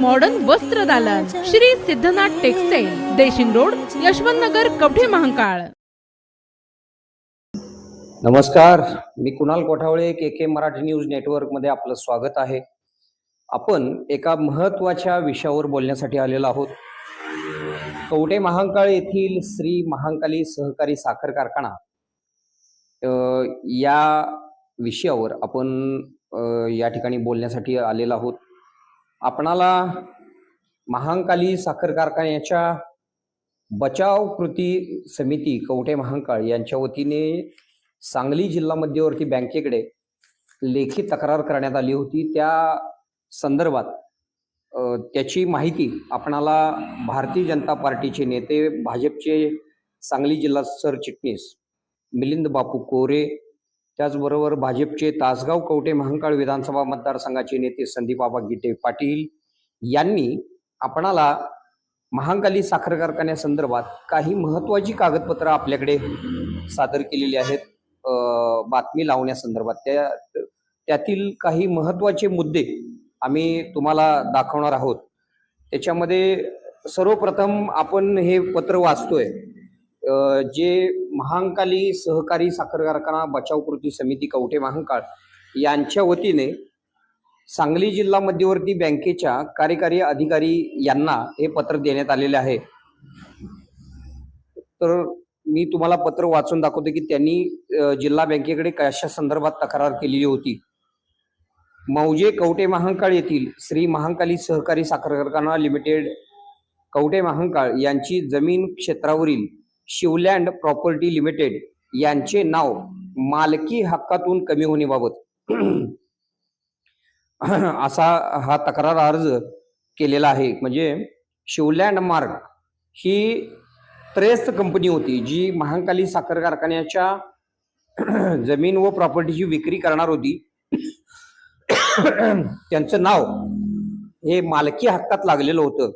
Modern वस्त्र दालन. Shri Siddhanath textile Deshing road Yashwant Nagar Kavathe Mahankal. नमस्कार. मी Kunal Kothawale K K Marathi news नेटवर्कमध्ये आपलं स्वागत आहे. आपण एका महत्त्वाच्या विषयावर बोलण्यासाठी आलेलो आहोत. कवठे महांकाळ येथील श्री महांकाली सहकारी साखर कारखाना या विषयावर आपण या ठिकाणी बोलण्यासाठी आलेलो आहोत. आपणाला महांकाली साखर कारखान्याच्या बचाव कृती समिती कवठे महांकाळ यांच्या वतीने सांगली जिल्हा मध्यवर्ती बँकेकडे लेखी तक्रार करण्यात आली होती. त्या संदर्भात त्याची माहिती आपणाला भारतीय जनता पार्टीचे नेते भाजपचे सांगली जिल्हा सरचिटणीस मिलिंद बापू कोरे त्याचबरोबर भाजपचे तासगाव कवटे महांकाळ विधानसभा मतदारसंघाचे नेते संदीपाबा गिटे पाटील यांनी आपणाला महांकाली साखर कारखान्यासंदर्भात काही महत्वाची कागदपत्रं आपल्याकडे सादर केलेली आहेत. बातमी लावण्यासंदर्भात त्या त्यातील काही महत्त्वाचे मुद्दे आम्ही तुम्हाला दाखवणार आहोत. त्याच्यामध्ये सर्वप्रथम आपण हे पत्र वाचतोय. जे महांकाली सहकारी साखर कारखाना बचाव कृती समिती कवठे महांकाळ यांच्या वतीने सांगली जिल्हा मध्यवर्ती बँकेच्या कार्यकारी अधिकारी यांना हे पत्र देण्यात आलेले आहे. तर मी तुम्हाला पत्र वाचून दाखवतो की त्यांनी जिल्हा बँकेकडे कशा संदर्भात तक्रार केलेली होती. मौजे कवटे महांकाळ येथील श्री महांकाली सहकारी साखर कारखाना लिमिटेड कवटे महांकाळ यांची जमीन क्षेत्रावरील शिवलँड प्रॉपर्टी लिमिटेड यांचे नाव मालकी हक्कातून कमी होण्याबाबत. असा हा तक्रार अर्ज केलेला आहे. म्हणजे शिवलँड मार्ग ही त्रेस्त कंपनी होती जी महाकाली साखर कारखान्याच्या जमीन व प्रॉपर्टीची विक्री करणार होती. त्यांचं नाव हे मालकी हक्कात लागलेलं होतं.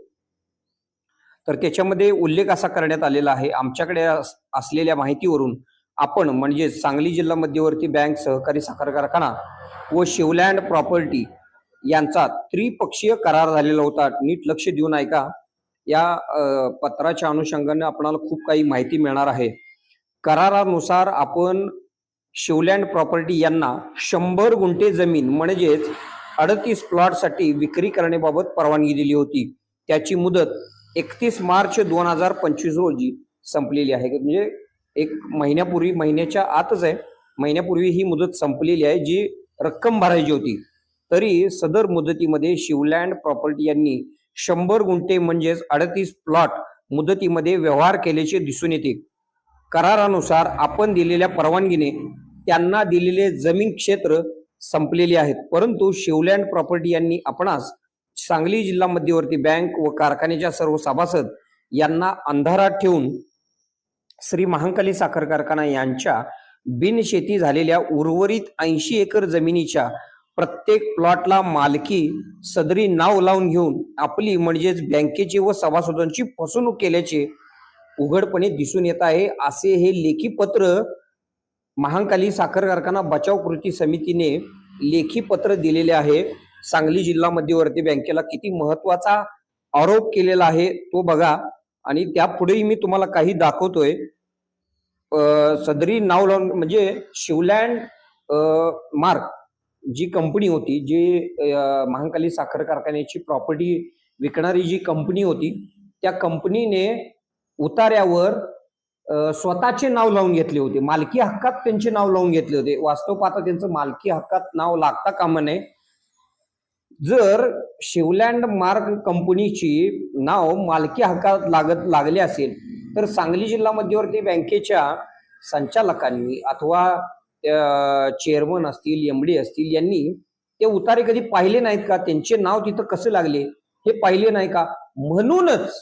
तर त्याच्यामध्ये उल्लेख असा करण्यात आलेला आहे. आमच्याकडे अस- असलेल्या माहितीवरून आपण म्हणजे सांगली जिल्हा मध्यवर्ती बँक सहकारी साखर कारखाना व शिवलँड प्रॉपर्टी यांचा त्रिपक्षीय करार झालेला होता. नीट लक्ष देऊन ऐका. या पत्राच्या अनुषंगाने आपणाला खूप काही माहिती मिळणार आहे. करारानुसार आपण शिवलँड प्रॉपर्टी यांना शंभर गुंठे जमीन म्हणजेच अडतीस प्लॉटसाठी विक्री करण्याबाबत परवानगी दिली होती. त्याची मुदत एकतीस मार्च दोन हजार पंचवीस रोजी संपलेली आहे. म्हणजे एक महिन्यापूर्वी महिन्याच्या आतच आहे. महिन्यापूर्वी ही मुदत संपलेली आहे जी रक्कम भरायची होती. तरी सदर मुदतीमध्ये शिवलँड प्रॉपर्टी यांनी शंभर गुंठे म्हणजेच अडतीस प्लॉट मुदतीमध्ये व्यवहार केल्याचे दिसून येते. करारानुसार आपण दिलेल्या परवानगीने त्यांना दिलेले जमीन क्षेत्र संपलेले आहेत. परंतु शिवलँड प्रॉपर्टी यांनी आपणास सांगली जिल्हा मध्यवर्ती बँक व कारखान्याच्या सर्व सभासद यांना अंधारात ठेवून श्री महांकाली साखर कारखाना यांच्या बिनशेती झालेल्या उर्वरित ऐंशी एकर जमिनीच्या प्रत्येक प्लॉटला मालकी सदरी नाव लावून घेऊन आपली म्हणजेच बँकेची व सभासदांची फसवणूक केल्याचे उघडपणे दिसून येत आहे. असे हे लेखी पत्र महांकाली साखर कारखाना बचाव कृती समितीने लेखी पत्र दिलेले आहे. सांगली जिल्हा मध्यवर्ती बँकेला किती महत्त्वाचा आरोप केलेला आहे तो बघा. आणि त्यापुढेही मी तुम्हाला काही दाखवतोय. सदरी नाव लावून म्हणजे शिवलँड मार्क जी कंपनी होती जी महाकाली साखर कारखान्याची प्रॉपर्टी विकणारी जी कंपनी होती त्या कंपनीने उतार्यावर स्वतःचे नाव लावून घेतले होते. मालकी हक्कात त्यांचे नाव लावून घेतले होते. वास्तव पाहता त्यांचं मालकी हक्कात नाव लागता कामा नये. जर शिवलँड मार्ग कंपनीची नाव मालकी हक्कात लागत लागले असेल तर सांगली जिल्हा मध्यवर्ती बँकेच्या संचालकांनी अथवा चेअरमन असतील एम डी असतील यांनी ते उतारे कधी पाहिले नाहीत का? त्यांचे नाव तिथं कसं लागले? हे पाहिले नाही का? म्हणूनच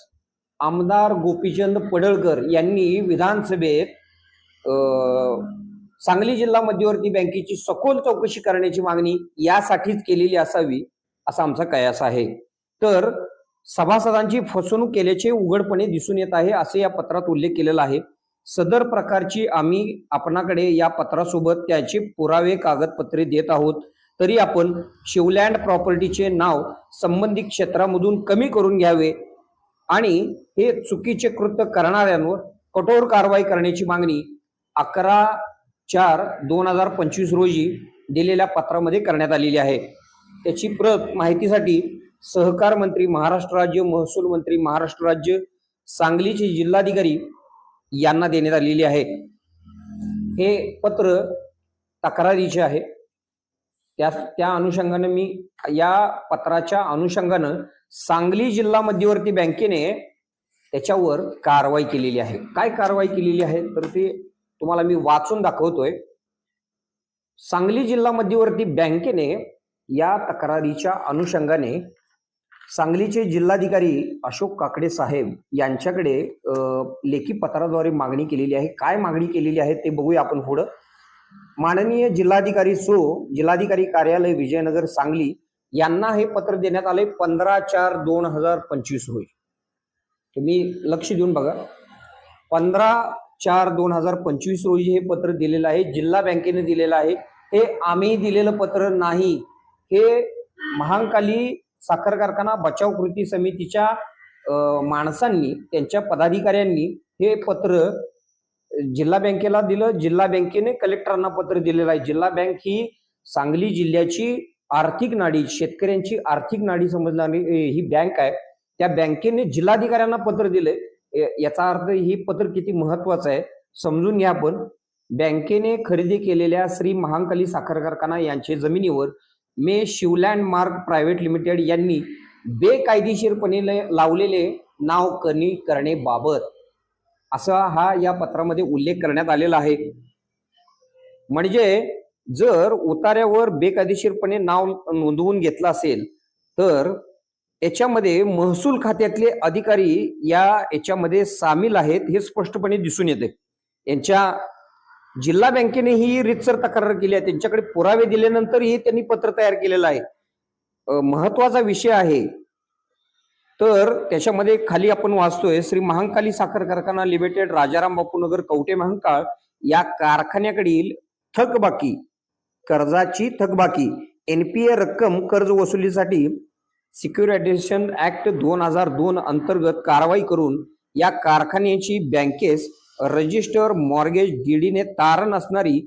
आमदार गोपीचंद पडळकर यांनी विधानसभेत सांगली जिल्हा मध्यवर्ती बँकेची सखोल चौकशी करण्याची मागणी यासाठीच केलेली असावी. असा आमचा कयास आहे. तर सभासदांची फसवणूक केल्याचे उघडपणे दिसून येत आहे असे या पत्रात उल्लेख केलेला आहे. सदर प्रकारची आम्ही आपणाकडे या पत्रासोबत त्याचे पुरावे कागदपत्रे देत आहोत. तरी आपण शिवलँड प्रॉपर्टीचे नाव संबंधित क्षेत्रामधून कमी करून घ्यावे आणि हे चुकीचे कृत्य करणाऱ्यांवर कठोर कारवाई करण्याची मागणी अकरा चार दोन हजार पंचवीस रोजी दिलेल्या पत्रामध्ये करण्यात आलेली आहे. त्याची प्रत माहितीसाठी सहकार मंत्री महाराष्ट्र राज्य महसूल मंत्री महाराष्ट्र राज्य सांगलीचे जिल्हाधिकारी यांना देण्यात आलेली आहे. हे पत्र तक्रारीचे आहे. त्या त्या अनुषंगानं मी या पत्राच्या अनुषंगानं सांगली जिल्हा मध्यवर्ती बँकेने त्याच्यावर कारवाई केलेली आहे. काय कारवाई केलेली आहे? तर ते तुम्हाला मी वाचून दाखवतोय. सांगली जिल्हा मध्यवर्ती बँकेने या तक्रारीच्या अनुषंगाने सांगलीचे जिल्हाधिकारी अशोक काकडे साहेब यांच्याकडे लेखी पत्राद्वारे मागणी केलेली आहे. काय मागणी केलेली आहे ते बघूया आपण पुढं. माननीय जिल्हाधिकारी सो जिल्हाधिकारी कार्यालय विजयनगर सांगली यांना हे पत्र देण्यात आले पंधरा चार दोन हजार पंचवीस रोजी. तुम्ही लक्ष देऊन बघा. पंधरा चार दोन हजार पंचवीस रोजी हे पत्र दिलेलं आहे. जिल्हा बँकेने दिलेलं आहे. हे आम्ही दिलेलं पत्र नाही. हे महांकाली साखर कारखाना बचाव कृती समितीच्या माणसांनी त्यांच्या पदाधिकाऱ्यांनी हे पत्र जिल्हा बँकेला दिलं. जिल्हा बँकेने कलेक्टरांना पत्र दिलेलं आहे. जिल्हा बँक ही सांगली जिल्ह्याची आर्थिक नाडी शेतकऱ्यांची आर्थिक नाडी समजणारी ही बँक आहे. त्या बँकेने जिल्हाधिकाऱ्यांना पत्र दिलंय. याचा अर्थ ही पत्र किती महत्वाचं आहे समजून घ्या आपण. बँकेने खरेदी केलेल्या श्री महांकाली साखर कारखाना यांचे जमिनीवर मे शिवलँड मार्क प्रायव्हेट लिमिटेड यांनी बेकायदेशीरपणे ल- लावलेले नाव कमी करणेबाबत असा हा या पत्रामध्ये उल्लेख करण्यात आलेला आहे. म्हणजे जर उतार्यावर बेकायदेशीरपणे नाव नोंदवून घेतलं असेल तर याच्यामध्ये महसूल खात्यातले अधिकारी या याच्यामध्ये सामील आहेत हे स्पष्टपणे दिसून येते. यांच्या जिल्हा बँकेने ही रितसर तक्रार केली आहे. त्यांच्याकडे पुरावे दिल्यानंतरही त्यांनी पत्र तयार केलेलं आहे. महत्त्वाचा विषय आहे. तर त्याच्यामध्ये खाली आपण वाचतोय श्री महांकाली साखर कारखाना लिमिटेड राजाराम बापूनगर कवटे महांकाळ या कारखान्याकडील थकबाकी कर्जाची थकबाकी एनपीए रक्कम कर्ज वसुलीसाठी सिक्युरिटायझेशन ऍक्ट दोन हजार दोन अंतर्गत कारवाई करून या कारखान्याची बँकेस रजिस्टर मॉर्गेज डीडीने तारण असणारी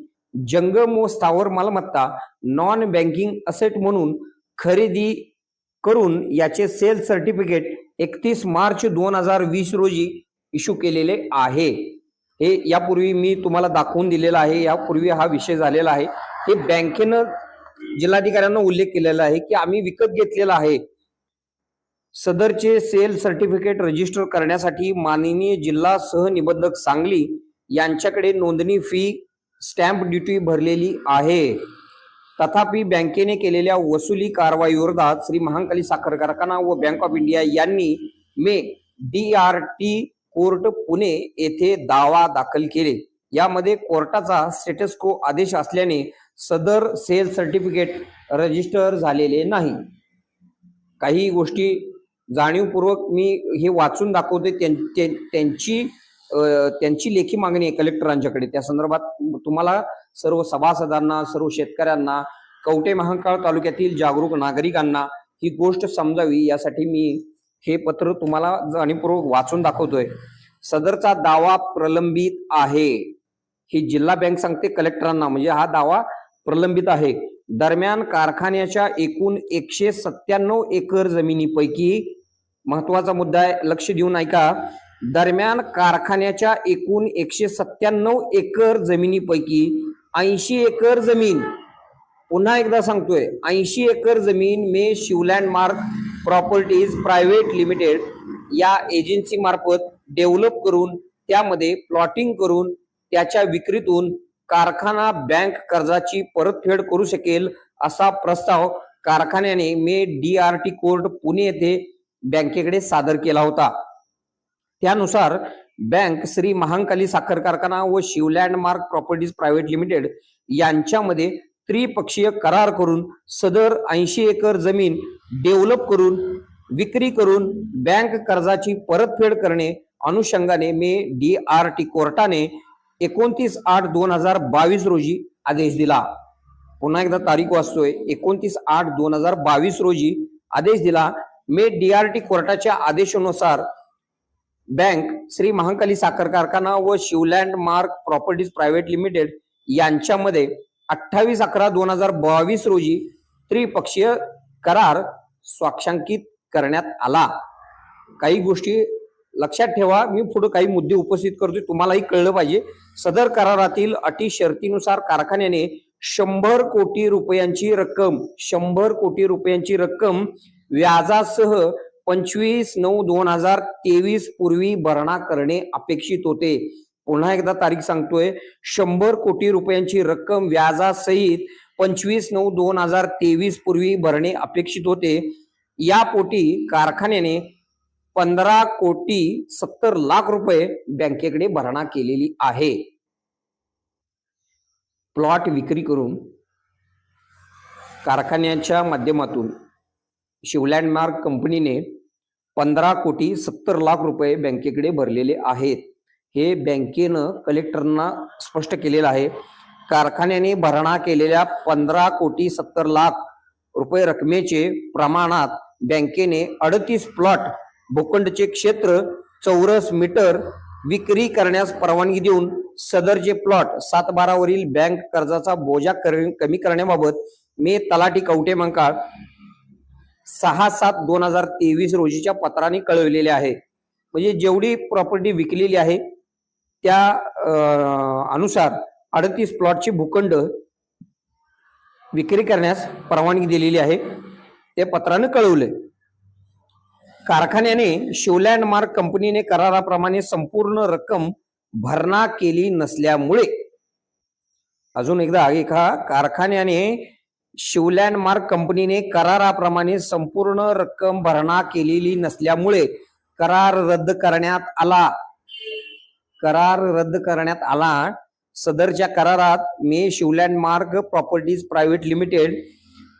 जंगम व स्थावर मालमत्ता नॉन बँकिंग असेट म्हणून खरेदी करून याचे सेल सर्टिफिकेट एकतीस मार्च दोन हजार वीस रोजी इश्यू केलेले आहे. हे यापूर्वी मी तुम्हाला दाखवून दिलेला आहे. यापूर्वी हा विषय झालेला आहे. हे बँकेनं जिल्हाधिकाऱ्यांना उल्लेख केलेला आहे की आम्ही विकत घेतलेला आहे. सदरचे सेल सर्टिफिकेट रजिस्टर करण्यासाठी माननीय जिल्हा सहनिबंधक सांगली यांच्याकडे नोंदणी फी स्टॅम्प ड्युटी भरलेली आहे. तथापि बँकेने केलेल्या वसुली कारवाईविरोधात श्री महांकाली साखर कारखाना व बँक ऑफ इंडिया यांनी मे D R T court Pune येथे दावा दाखल केले. यामध्ये कोर्टाचा स्टेटस को आदेश असल्याने सदर सेल सर्टिफिकेट रजिस्टर झालेले नाही. काही गोष्टी जाणीवपूर्वक मी हे वाचून दाखवते त्यां- त्यां- त्यांची त्यांची लेखी मागणी आहे कलेक्टरांच्याकडे. त्या संदर्भात तुम्हाला सर्व सभासदांना सर्व शेतकऱ्यांना कवटे महाकाळ तालुक्यातील जागरूक नागरिकांना ही गोष्ट समजावी यासाठी मी हे पत्र तुम्हाला जाणीवपूर्वक वाचून दाखवतोय. सदरचा दावा प्रलंबित आहे. ही जिल्हा बँक सांगते कलेक्टरांना म्हणजे हा दावा प्रलंबित आहे. दरम्यान कारखान्याच्या एकूण एकशे सत्त्याण्णव एकर जमिनीपैकी महत्त्वाचा मुद्दा आहे. लक्ष देऊन ऐका. दरम्यान कारखान्याच्या एकूण एकशे सत्त्याण्णव एकर जमिनीपैकी ऐंशी एकर जमीन पुन्हा एकदा सांगतोय ऐंशी एकर जमीन मे Shivland mark properties private limited या एजन्सी मार्फत डेव्हलप करून त्यामध्ये प्लॉटिंग करून त्याच्या विक्रीतून कारखाना बँक कर्जाची परतफेड करू शकेल असा प्रस्ताव कारखान्याने मे D R T court Pune येथे बँकेकडे सादर केला होता. त्यानुसार बँक श्री महांकाली साखर कारखाना व Shivland mark properties private limited यांच्यामध्ये त्रिपक्षीय करार करून सदर ऐंशी एकर जमीन डेव्हलप करून विक्री करून बँक कर्जाची परतफेड करणे अनुषंगाने मे डी आर टी कोर्टाने एकोणतीस आठ दोन हजार बावीस रोजी आदेश दिला. पुन्हा एकदा तारीख वाचतोय. एकोणतीस आठ दोन हजार बावीस रोजी आदेश दिला. मे डी आर टी कोर्टाच्या आदेशानुसार बँक श्री महाकाली साखर कारखाना व Shivland mark properties private limited यांच्यामध्ये अठ्ठावीस अकरा दोन हजार बावीस रोजी त्रिपक्षीय करार स्वाक्षांकित करण्यात आला. काही गोष्टी लक्षात ठेवा. मी पुढे काही मुद्दे उपस्थित करतोय. तुम्हालाही कळलं पाहिजे. सदर करारातील अटी शर्तीनुसार कारखान्याने शंभर कोटी रुपयांची रक्कम शंभर कोटी रुपयांची रक्कम व्याजासह पंचवीस नऊ दोन हजार तेवीस पूर्वी भरणा करणे अपेक्षित होते. पुन्हा एकदा तारीख सांगतोय. शंभर कोटी रुपयांची रक्कम व्याजासहित पंचवीस नऊ दोन हजार तेवीस पूर्वी भरणे अपेक्षित होते. या पोटी कारखान्याने पंधरा कोटी सत्तर लाख रुपये बँकेकडे भरणा केलेली आहे. प्लॉट विक्री करून कारखान्याच्या माध्यमातून शिवलँडमार्क कंपनीने पंधरा कोटी सत्तर लाख रुपये बँकेकडे भरलेले आहेत. हे बँकेनं कलेक्टरना स्पष्ट केलेलं आहे. कारखान्याने भरणा केलेल्या पंधरा कोटी सत्तर लाख रुपये रकमेचे प्रमाणात बँकेने अडतीस प्लॉट भूखंडचे क्षेत्र चौरस मीटर विक्री करण्यास परवानगी देऊन सदरचे प्लॉट सात बारावरील बँक कर्जाचा बोजा कर- कमी करण्याबाबत मे तलाठी कवटे मंकाळ सहा सात दोन हजार तेवीस रोजीच्या पत्राने कळविलेले आहे. म्हणजे जेवढी प्रॉपर्टी विकलेली आहे त्या अनुसार अडतीस प्लॉटची भूखंड विक्री करण्यास परवानगी दिलेली आहे. ते पत्रानं कळवले. कारखान्याने शिवलँड मार्क कंपनीने कराराप्रमाणे संपूर्ण रक्कम भरणा केली नसल्यामुळे अजून एकदा एका कारखान्याने शिवलँड मार्क कंपनीने कराराप्रमाणे संपूर्ण रक्कम भरणा केलेली नसल्यामुळे करार रद्द करण्यात आला. करार रद्द करण्यात आला. सदरच्या करारात मे शिवलँड मार्ग प्रॉपर्टीज प्रायव्हेट लिमिटेड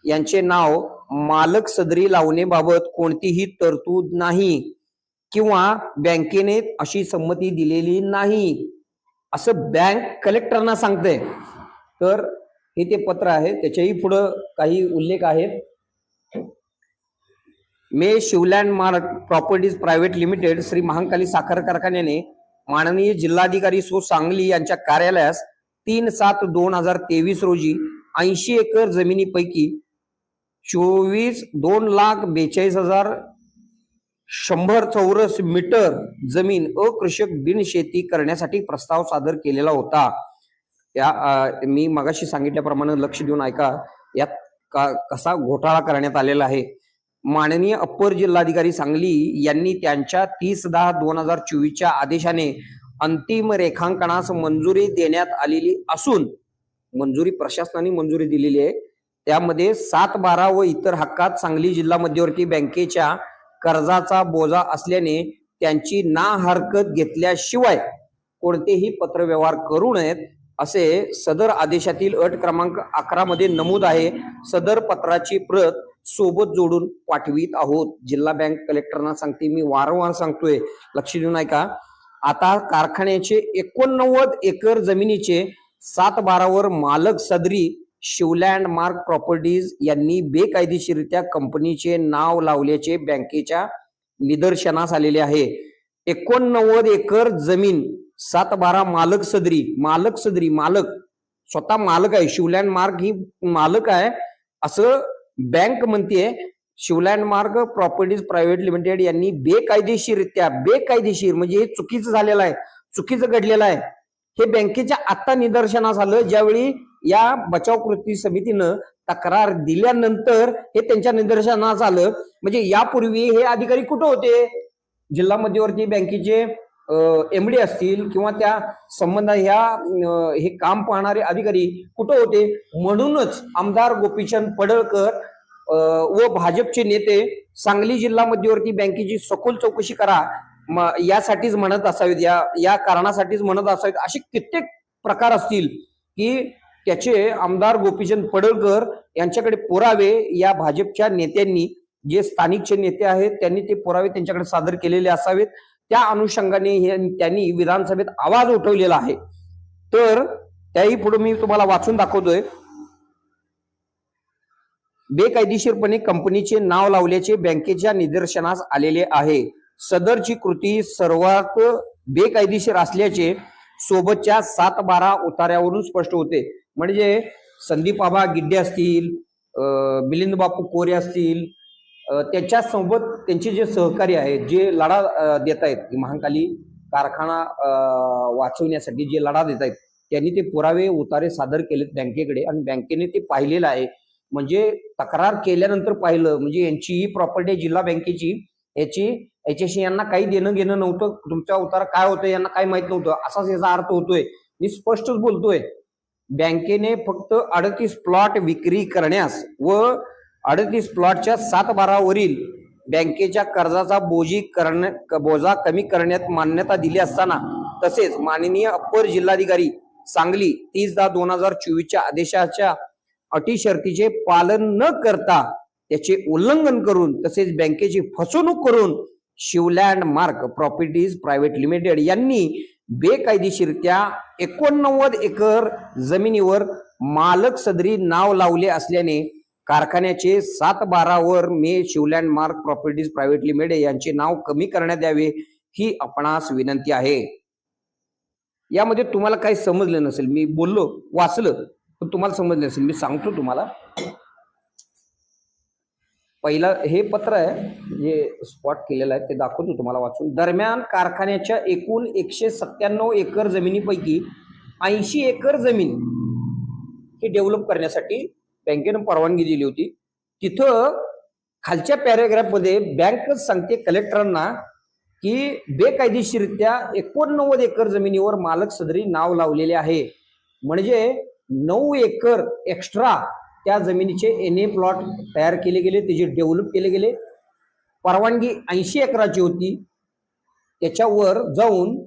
यांचे नाव मालक सदरी लावण्याबाबत कोणतीही तरतूद नाही किंवा बँकेने अशी संमती दिलेली नाही असं बँक कलेक्टरना सांगते तर हे ते पत्र आहे. त्याच्याही पुढं काही उल्लेख आहेत. मे Shivland mart properties private limited Shri Mahankali साखर कारखान्याने माननीय जिल्हाधिकारी सो सांगली यांच्या कार्यालयास तीन सात दोन हजार तेवीस रोजी ऐंशी एकर जमिनीपैकी चोवीस दोन लाख बेचाळीस हजार शंभर चौरस मीटर जमीन अकृषक बिनशेती करण्यासाठी प्रस्ताव सादर केलेला होता. या मी मगाशी सांगितल्याप्रमाणे लक्ष देऊन ऐका यात का कसा घोटाळा करण्यात आलेला आहे. माननीय अप्पर जिल्हाधिकारी सांगली यांनी त्यांच्या तीस दहा दोन हजार चोवीसच्या आदेशाने अंतिम रेखांकनास मंजुरी देण्यात आलेली असून मंजुरी प्रशासनाने मंजुरी दिलेली आहे. त्यामध्ये सात बारा व इतर हक्कात सांगली जिल्हा मध्यवर्ती बँकेच्या कर्जाचा बोजा असल्याने त्यांची ना हरकत घेतल्याशिवाय कोणतेही पत्रव्यवहार करू नयेत. असे सदर आदेशातील अट क्रमांक अकरा मध्ये नमूद आहे. सदर पत्राची प्रत सोबत जोडून पाठवीत आहोत. जिल्हा बँक कलेक्टरना सांगते मी वारंवार सांगतोय. लक्ष देऊन ऐका आता कारखान्याचे एकोणनव्वद एकर जमिनीचे सात बारावर मालक सदरी शिवलँड मार्क प्रॉपर्टीज यांनी बेकायदेशीरित्या कंपनीचे नाव लावल्याचे बँकेच्या निदर्शनास आलेले आहे. एकोणनव्वद एकर जमीन सात बारा मालक सदरी मालक सदरी मालक. स्वतः मालक आहे. शिवलँड मार्ग ही मालक आहे. असं बँक म्हणते शिवलँड मार्ग प्रॉपर्टीज प्रायव्हेट लिमिटेड यांनी बेकायदेशीररित्या बेकायदेशीर म्हणजे हे चुकीचं झालेलं आहे. चुकीचं घडलेलं आहे. हे बँकेच्या आता निदर्शनास आलं. ज्यावेळी या बचाव कृती समितीनं तक्रार दिल्यानंतर हे त्यांच्या निदर्शनास आलं. म्हणजे यापूर्वी हे अधिकारी कुठं होते? जिल्हा मध्यवर्ती बँकेचे एमडी असतील किंवा त्या संबंध ह्या हे काम पाहणारे अधिकारी कुठं होते? म्हणूनच आमदार गोपीचंद पडळकर व भाजपचे नेते सांगली जिल्हा मध्यवर्ती बँकेची सखोल चौकशी करा. म- यासाठीच म्हणत असावेत. या या कारणासाठीच म्हणत असावेत. असे कित्येक प्रकार असतील की त्याचे आमदार गोपीचंद पडळकर यांच्याकडे पुरावे या भाजपच्या नेत्यांनी जे स्थानिकचे नेते आहेत त्यांनी ते पुरावे त्यांच्याकडे सादर केलेले असावेत. त्या अनुषंगाने हे त्यांनी विधानसभेत आवाज उठवलेला आहे. तर त्याही पुढे मी तुम्हाला वाचून दाखवतोय. बेकायदेशीरपणे कंपनीचे नाव लावल्याचे बँकेच्या निदर्शनास आलेले आहे. सदरची कृती सर्वात बेकायदेशीर असल्याचे सोबतच्या सात बारा उतार्यावरून स्पष्ट होते. म्हणजे संदीप आबा गिड्डे असतील मिलिंद बापू कोरे असतील त्याच्यासोबत त्यांचे जे सहकारी आहेत जे लढा देत आहेत महाकाली कारखाना वाचवण्यासाठी जे लढा देत आहेत त्यांनी ते पुरावे उतारे सादर केलेत बँकेकडे आणि बँकेने ते पाहिलेलं आहे. म्हणजे तक्रार केल्यानंतर पाहिलं म्हणजे यांची ही प्रॉपर्टी जिल्हा बँकेची याची याच्याशी यांना काही देणं घेणं नव्हतं. तुमचा उतारा काय होतं यांना काही माहीत नव्हतं. असाच याचा अर्थ होतोय. मी स्पष्टच बोलतोय. बँकेने फक्त अडतीस प्लॉट विक्री करण्यास व अडतीस प्लॉटच्या सात बारावरील बँकेच्या कर्जाचा बोजी करण्या बोजा कमी करण्यात मान्यता दिली असताना तसेच माननीय अप्पर जिल्हाधिकारी सांगली तीस दहा दोन हजार चोवीसच्या आदेशाच्या अटी शर्तीचे पालन न करता त्याचे उल्लंघन करून तसेच बँकेची फसवणूक करून Shivland mark properties private limited यांनी बेकायदेशीरत्या एकोणनव्वद एकर जमिनीवर मालक सदरी नाव लावले असल्याने कारखान्याचे सात बारावर मे Shivland mark properties private limited यांचे नाव कमी करण्यात यावे ही आपणास विनंती आहे. यामध्ये तुम्हाला काही समजलं नसेल मी बोललो वाचलं पण तुम्हाला समजलं नसेल मी सांगतो तुम्हाला. पहिला हे पत्र आहे जे स्पॉट केलेलं आहे ते दाखवतो तुम्हाला वाचून. दरम्यान कारखान्याच्या एकूण एकशे सत्त्याण्णव एकर जमिनीपैकी ऐंशी एकर जमीन ही डेव्हलप करण्यासाठी बँकेनं परवानगी दिली होती. तिथं खालच्या पॅरेग्राफमध्ये बँकच सांगते कलेक्टरांना की बेकायदेशीरित्या एकोणनव्वद एकर जमिनीवर मालक सदरी नाव लावलेले आहे. म्हणजे नऊ एकर एक्स्ट्रा त्या जमिनीचे एन ए प्लॉट तयार केले गेले त्याचे डेव्हलप केले गेले. परवानगी ऐंशी एकराची होती. त्याच्यावर जाऊन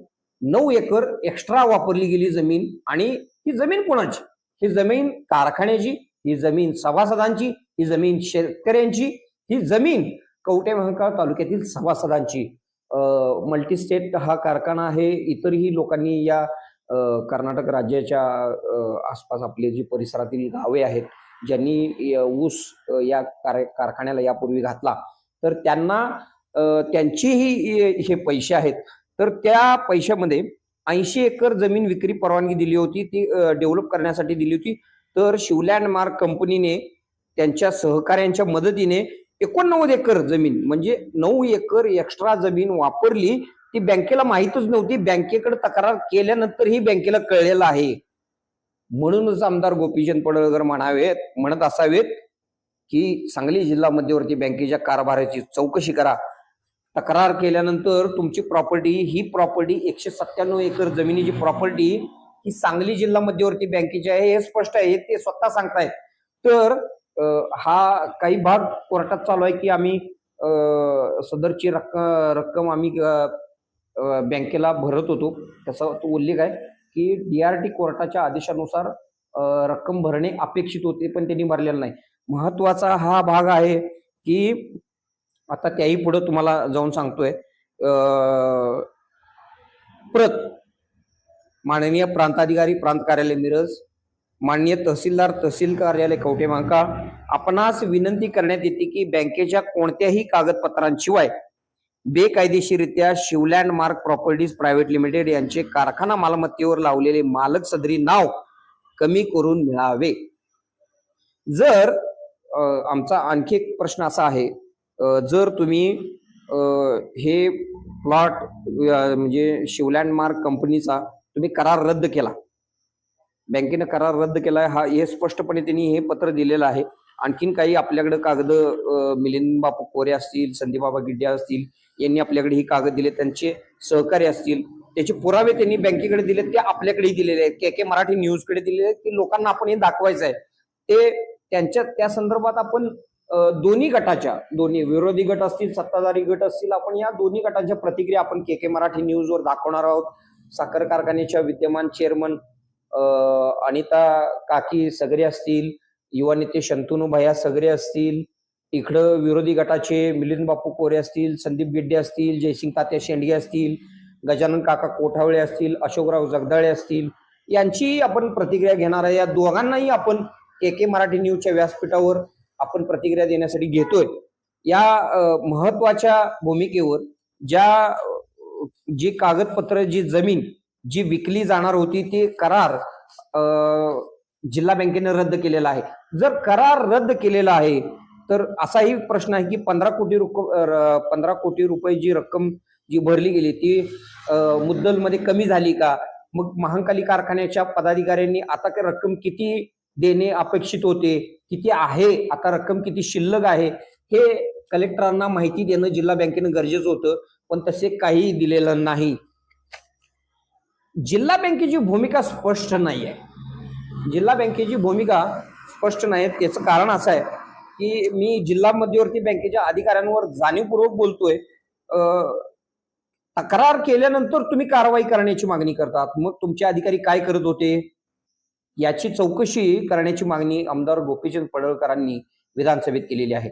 नऊ एकर एक्स्ट्रा वापरली गेली जमीन आणि ही जमीन कोणाची? ही जमीन कारखान्याची. ही जमीन सभासदांची ही जमीन शेतकऱ्यांची ही जमीन कवटे महाकाळ तालुक्यातील सभासदांची. मल्टीस्टेट हा कारखाना आहे. इतरही लोकांनी या कर्नाटक राज्याच्या आसपास आपले जे परिसरातील गावे आहेत ज्यांनी ऊस या कार कारखान्याला यापूर्वी घातला तर त्यांना त्यांचीही हे पैसे आहेत. तर त्या पैशामध्ये ऐंशी एकर जमीन विक्री परवानगी दिली होती. ती डेव्हलप करण्यासाठी दिली होती. तर शिवलँड मार्क कंपनीने त्यांच्या सहकाऱ्यांच्या मदतीने एकोणनव्वद एकर जमीन म्हणजे नऊ एकर एक्स्ट्रा जमीन वापरली. ती बँकेला माहीतच नव्हती. बँकेकडे तक्रार केल्यानंतर ही बँकेला कळलेलं आहे. म्हणूनच आमदार गोपीचंद पडळकर म्हणावेत म्हणत असावेत की सांगली जिल्हा मध्यवर्ती बँकेच्या कारभाराची चौकशी करा. तक्रार केल्यानंतर तुमची प्रॉपर्टी ही प्रॉपर्टी एकशे सत्त्याण्णव एकर जमिनीची प्रॉपर्टी ही सांगली जिल्हा मध्यवर्ती बँकेची आहे हे स्पष्ट आहे ते स्वतः सांगतायत. तर हा काही भाग कोर्टात चालू आहे की आम्ही सदरची रक्कम रक्कम आम्ही बँकेला भरत होतो. त्याचा तो उल्लेख आहे की डीआरटी कोर्टाच्या आदेशानुसार रक्कम भरणे अपेक्षित होते पण त्यांनी भरलेलं नाही. महत्त्वाचा हा भाग आहे की आता त्याही पुढे तुम्हाला जाऊन सांगतोय प्रत माननीय प्रांताधिकारी प्रांत कार्यालय मिरज माननीय तहसीलदार तहसील कार्यालय कवठे मांका आपणास विनंती करण्यात येते की बँकेच्या कोणत्याही कागदपत्रांशिवाय बेकायदेशीरित्या Shivland mark properties private limited यांचे कारखाना मालमत्तेवर लावलेले मालक सदरी नाव कमी करून मिळावे. जर आमचा आणखी एक प्रश्न असा आहे जर तुम्ही हे प्लॉट म्हणजे शिवलँड मार्क कंपनीचा तुम्ही करार रद्द केला. बँकेनं करार रद्द केला. हा हे स्पष्टपणे त्यांनी हे पत्र दिलेलं आहे. आणखीन काही आपल्याकडे कागद अ, मिलिंद बापू कोरे असतील संदीपबाबा गिड्ड्या गिड्डे असतील यांनी आपल्याकडे ही कागद दिले. त्यांचे सहकारी असतील. त्याचे पुरावे त्यांनी बँकेकडे दिलेत ते आपल्याकडेही दिलेले आहेत. के के मराठी न्यूजकडे दिलेले आहेत की लोकांना आपण हे दाखवायचं आहे. ते त्यांच्या त्या संदर्भात आपण दोन्ही गटाच्या दोन्ही विरोधी गट असतील सत्ताधारी गट असतील आपण या दोन्ही गटांच्या प्रतिक्रिया आपण के के मराठी न्यूजवर दाखवणार आहोत. साखर कारखान्याच्या विद्यमान चेअरमन अनिता काकी सगरे असतील युवा नेते शंतनू भैया सगरे असतील इकडं विरोधी गटाचे मिलिंद बापू कोरे असतील संदीप गिड्डे असतील जयसिंग तात्या शेंडगे असतील गजानन काका कोठावळे असतील अशोकराव जगदाळे असतील यांची आपण प्रतिक्रिया घेणार आहे. या दोघांनाही आपण के के मराठी न्यूजच्या व्यासपीठावर आपण प्रतिक्रिया देण्यासाठी घेतोय. या महत्त्वाच्या भूमिकेवर ज्या जी कागदपत्र जी जमीन जी विकली जाणार होती ती करार जिल्हा बँकेने रद्द केलेला आहे. जर करार रद्द केलेला आहे तर असाही प्रश्न आहे की पंधरा कोटी रुपये पंधरा कोटी रुपये जी रक्कम जी भरली गेली ती मुद्दलमध्ये कमी झाली का? मग महांकाली कारखान्याच्या पदाधिकाऱ्यांनी आता काय रक्कम किती देणे अपेक्षित होते? किती आहे? आता रक्कम किती शिल्लक आहे? हे कलेक्टरांना माहिती देणं जिल्हा बँकेनं गरजेचं होतं. पण तसे काही दिलेलं नाही. जिल्हा बँकेची भूमिका स्पष्ट नाही आहे जिल्हा बँकेची भूमिका स्पष्ट नाही आहे त्याचं कारण असं आहे की मी जिल्हा मध्यवर्ती बँकेच्या अधिकाऱ्यांवर जाणीवपूर्वक बोलतोय. तक्रार केल्यानंतर तुम्ही कारवाई करण्याची मागणी करतात. मग तुमचे अधिकारी काय करत होते? याची चौकशी करण्याची मागणी आमदार गोपीचंद पडळकरांनी विधानसभेत केलेली आहे.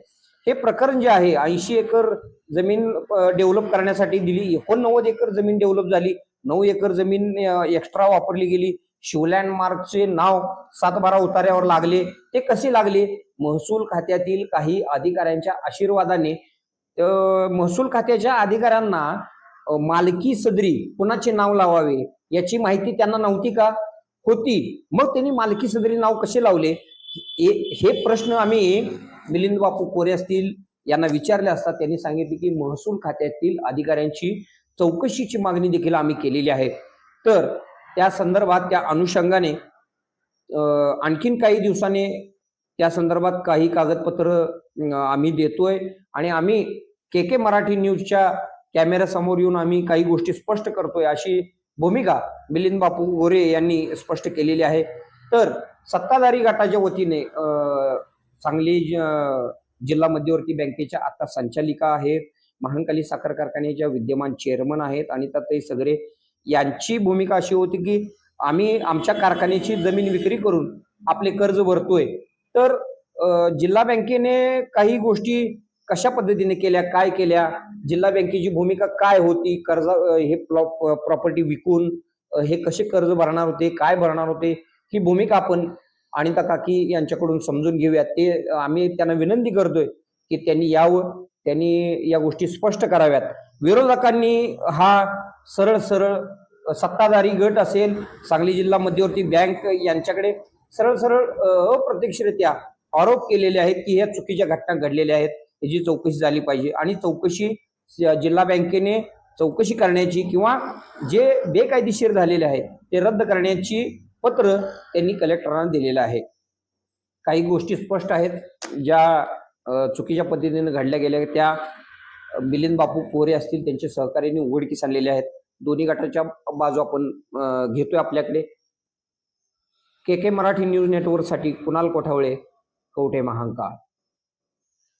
हे प्रकरण जे आहे ऐंशी एकर जमीन डेव्हलप करण्यासाठी दिली एकोणनव्वद एकर जमीन डेव्हलप झाली नऊ एकर जमीन एक्स्ट्रा वापरली गेली शिवलँड मार्कचे नाव सातबारा उतार्यावर लागले. ते कसे लागले? महसूल खात्यातील काही अधिकाऱ्यांच्या आशीर्वादाने महसूल खात्याच्या अधिकाऱ्यांना मालकी सदरी कुणाचे नाव लावावे याची माहिती त्यांना नव्हती का? होती. मग त्यांनी मालकी सदरी नाव कसे लावले? हे प्रश्न आम्ही मिलिंद बापू कोरे असतील यांना विचारले असता त्यांनी सांगितले की महसूल खात्यातील अधिकाऱ्यांची चौकशीची मागणी देखील आम्ही केलेली आहे. तर त्या संदर्भात त्या अनुषंगाने आणखीन काही दिवसाने त्या संदर्भात काही कागदपत्र आम्ही देतोय आणि आम्ही के के मराठी न्यूजच्या कॅमेऱ्यासमोर येऊन आम्ही काही गोष्टी स्पष्ट करतोय अशी भूमिका मिलिंद बापू गोरे यांनी स्पष्ट केलेली आहे. तर सत्ताधारी गटाच्या वतीने अं, सांगली ज- जिल्हा मध्यवर्ती बँकेच्या आता संचालिका आहेत महांकाली साखर कारखान्याच्या विद्यमान चेअरमन आहेत आणि ते सगळे यांची भूमिका अशी होती की आम्ही आमच्या कारखान्याची जमीन विक्री करून आपले कर्ज भरतोय. तर जिल्हा बँकेने काही गोष्टी कशा पद्धतीने केल्या काय केल्या जिल्हा बँकेची भूमिका काय होती कर्ज हे प्रॉपर्टी विकून हे कसे कर्ज भरणार होते काय भरणार होते ही भूमिका आपण अनिता काकी यांच्याकडून समजून घेऊयात. ते आम्ही त्यांना विनंती करतोय की त्यांनी यावं त्यांनी या गोष्टी स्पष्ट कराव्यात. विरोधकांनी हा सरळ सरळ सत्ताधारी गट असेल सांगली जिल्हा मध्यवर्ती बँक यांच्याकडे सरळ सरळ अप्रत्यक्षरित्या आरोप केलेले आहेत की ह्या चुकीच्या घटना घडलेल्या आहेत याची चौकशी झाली पाहिजे. आणि चौकशी जिल्हा बँकेने चौकशी करण्याची किंवा जे बेकायदेशीर झालेले आहेत ते रद्द करण्याची पत्र त्यांनी कलेक्टरांना दिलेलं आहे. काही गोष्टी स्पष्ट आहेत. ज्या चुकीच्या पद्धतीने घडल्या गेल्या त्या मिलिंद बापू कोरे असतील त्यांच्या सहकार्याने उघडकीस आणलेले आहेत. दोन्ही गटाच्या बाजू आपण घेतोय आपल्याकडे. के के मराठी न्यूज नेटवर्कसाठी कुणाल कोठावळे कवठे महांकाळ.